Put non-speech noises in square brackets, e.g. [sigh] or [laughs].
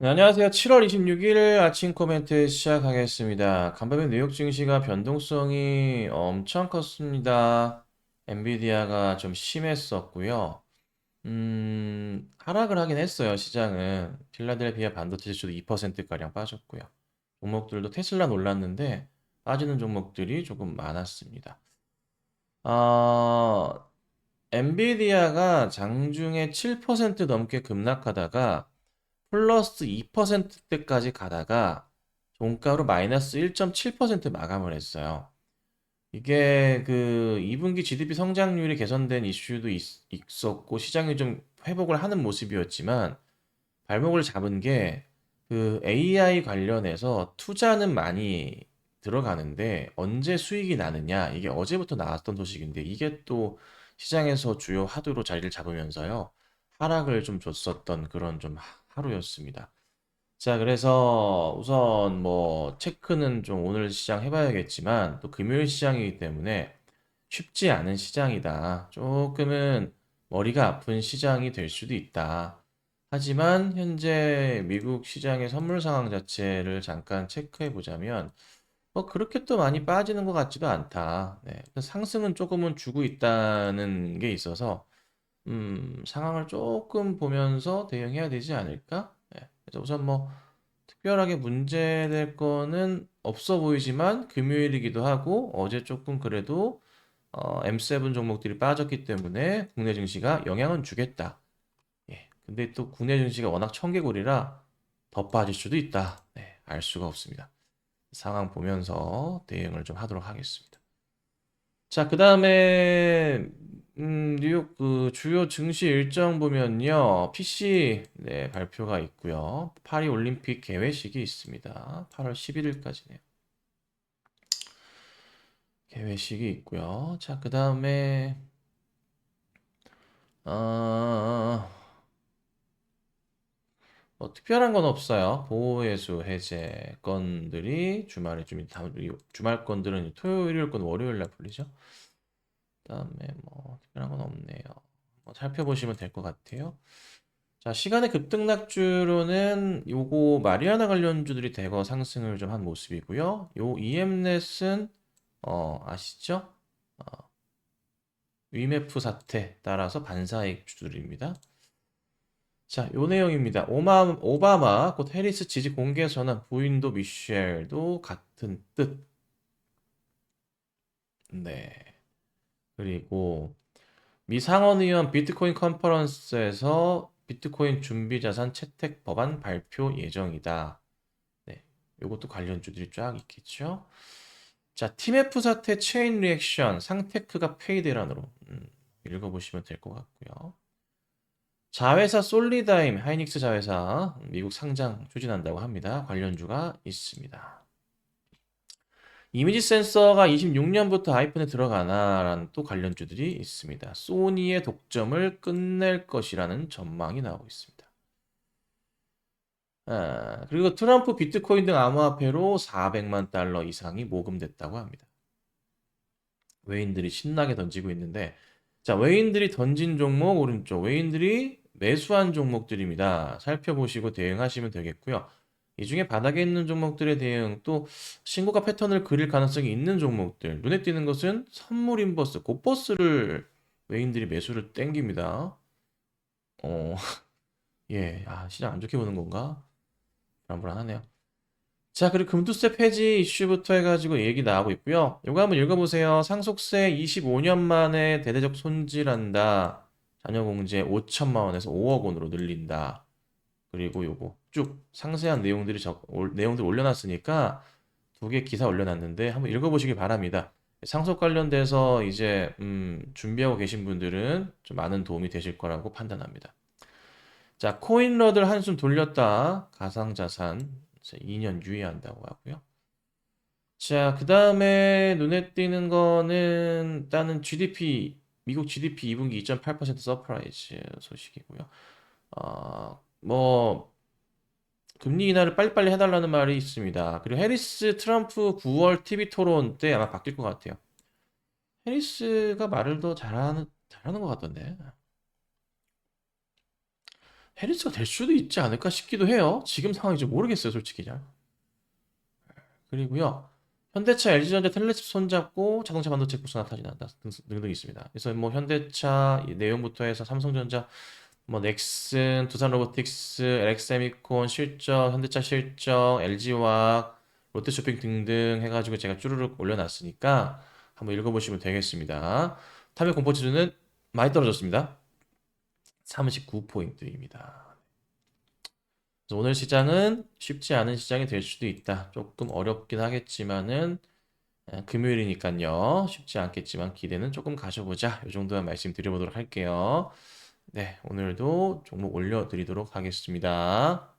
네, 안녕하세요. 7월 26일 아침 코멘트 시작하겠습니다. 간밤에 뉴욕 증시가 변동성이 엄청 컸습니다. 엔비디아가 좀 심했었고요. 음, 하락을 하긴 했어요, 시장은. 필라델피아 반도체 지수도 2%가량 빠졌고요. 종목들도 테슬라 놀랐는데 빠지는 종목들이 조금 많았습니다. 아, 엔비디아가 장중에 7% 넘게 급락하다가 플러스 2%대까지 가다가 종가로 마이너스 1.7% 마감을 했어요. 이게 그 2분기 GDP 성장률이 개선된 이슈도 있, 있었고 시장이 좀 회복을 하는 모습이었지만 발목을 잡은 게 그 AI 관련해서 투자는 많이 들어가는데 언제 수익이 나느냐 이게 어제부터 나왔던 소식인데 이게 또 시장에서 주요 화두로 자리를 잡으면서요 하락을 좀 줬었던 그런 좀 하- 하루였습니다. 자, 그래서 우선 뭐 체크는 좀 오늘 시장 해봐야겠지만 또 금요일 시장이기 때문에 쉽지 않은 시장이다. 조금은 머리가 아픈 시장이 될 수도 있다. 하지만 현재 미국 시장의 선물 상황 자체를 잠깐 체크해 보자면 뭐 그렇게 또 많이 빠지는 것 같지도 않다. 네. 상승은 조금은 주고 있다는 게 있어서 음, 상황을 조금 보면서 대응해야 되지 않을까? 네. 그래서 우선 뭐 특별하게 문제될 거는 없어 보이지만 금요일이기도 하고 어제 조금 그래도 어, M7 종목들이 빠졌기 때문에 국내 증시가 영향은 주겠다. 예. 근데 또 국내 증시가 워낙 청개구리라 더 빠질 수도 있다. 네. 알 수가 없습니다. 상황 보면서 대응을 좀 하도록 하겠습니다. 자, 그 다음에, 음, 뉴욕 그 주요 증시 일정 보면요. PC, 네, 발표가 있고요. 파리 올림픽 개회식이 있습니다. 8월 11일까지네요. 개회식이 있고요. 자, 그 다음에, 어, 뭐 특별한 건 없어요. 보호예수 해제 건들이 주말에 좀, 다- 주말 건들은 토요일, 일요일 건 월요일 날 풀리죠. 그다음에 뭐 특별한 건 없네요. 뭐 살펴보시면 될 것 같아요. 자, 시간의 급등락주로는 요거 마리아나 관련주들이 대거 상승을 좀 한 모습이고요. 요 EM넷은 어, 아시죠? 어, 위메프 사태 따라서 반사익 주들입니다. 자, 요 내용입니다. 오마, 오바마, 곧 해리스 지지 공개 선언, 부인도 미셸도 같은 뜻. 네. 그리고 미 상원의원 비트코인 컨퍼런스에서 비트코인 준비 자산 채택 법안 발표 예정이다. 네. 요것도 관련주들이 쫙 있겠죠. 자, 팀F 사태 체인 리액션 상테크가 페이대란으로 음, 읽어보시면 될 것 같고요. 자회사 솔리다임 하이닉스 자회사 미국 상장 추진한다고 합니다. 관련주가 있습니다. 이미지 센서가 26년부터 아이폰에 들어가나라는 또 관련주들이 있습니다. 소니의 독점을 끝낼 것이라는 전망이 나오고 있습니다. 아, 그리고 트럼프 비트코인 등 암호화폐로 400만 달러 이상이 모금됐다고 합니다. 외인들이 신나게 던지고 있는데, 자, 외인들이 던진 종목 오른쪽, 외인들이 매수한 종목들입니다. 살펴보시고 대응하시면 되겠고요. 이 중에 바닥에 있는 종목들의 대응, 또 신고가 패턴을 그릴 가능성이 있는 종목들, 눈에 띄는 것은 선물 인버스, 곧버스를 외인들이 매수를 땡깁니다. 어, [laughs] 예, 아, 시장 안 좋게 보는 건가? 불안불안하네요. 자, 그리고 금투세 폐지 이슈부터 해가지고 얘기 나오고 있고요. 요거 한번 읽어보세요. 상속세 25년 만에 대대적 손질한다. 자녀공제 5천만 원에서 5억 원으로 늘린다. 그리고 요거 쭉 상세한 내용들이 적, 올- 내용들 올려놨으니까 두 개 기사 올려놨는데 한번 읽어보시기 바랍니다. 상속 관련돼서 이제 음, 준비하고 계신 분들은 좀 많은 도움이 되실 거라고 판단합니다. 자, 코인러들 한숨 돌렸다. 가상자산 2년 유예한다고 하고요. 자, 그 다음에 눈에 띄는 거는 일단은 GDP, 미국 GDP 2분기 2.8% 서프라이즈 소식이고요. 어, 뭐 금리 인하를 빨리빨리 해달라는 말이 있습니다. 그리고 해리스 트럼프 9월 TV 토론 때 아마 바뀔 것 같아요. 해리스가 말을 더 잘하는 잘하는 것 같던데. 해리스가 될 수도 있지 않을까 싶기도 해요. 지금 상황이 좀 모르겠어요, 솔직히 잘. 그리고요. 현대차, LG전자 텔레칩 손잡고 자동차 반도체 국산 등- 등등 있습니다. 그래서 뭐 현대차 이 내용부터 해서 삼성전자, 뭐 넥슨, 두산 로보틱스, LX세미콘 실적, 현대차 실적, LG화학, 롯데쇼핑 등등 해가지고 제가 쭈루룩 올려놨으니까 한번 읽어보시면 되겠습니다. 탐욕 공포 지수는 많이 떨어졌습니다. 39포인트입니다. 오늘 시장은 쉽지 않은 시장이 될 수도 있다. 조금 어렵긴 하겠지만은 에, 금요일이니까요. 쉽지 않겠지만 기대는 조금 가져보자. 이 정도만 말씀드려보도록 할게요. 네, 오늘도 종목 올려드리도록 하겠습니다.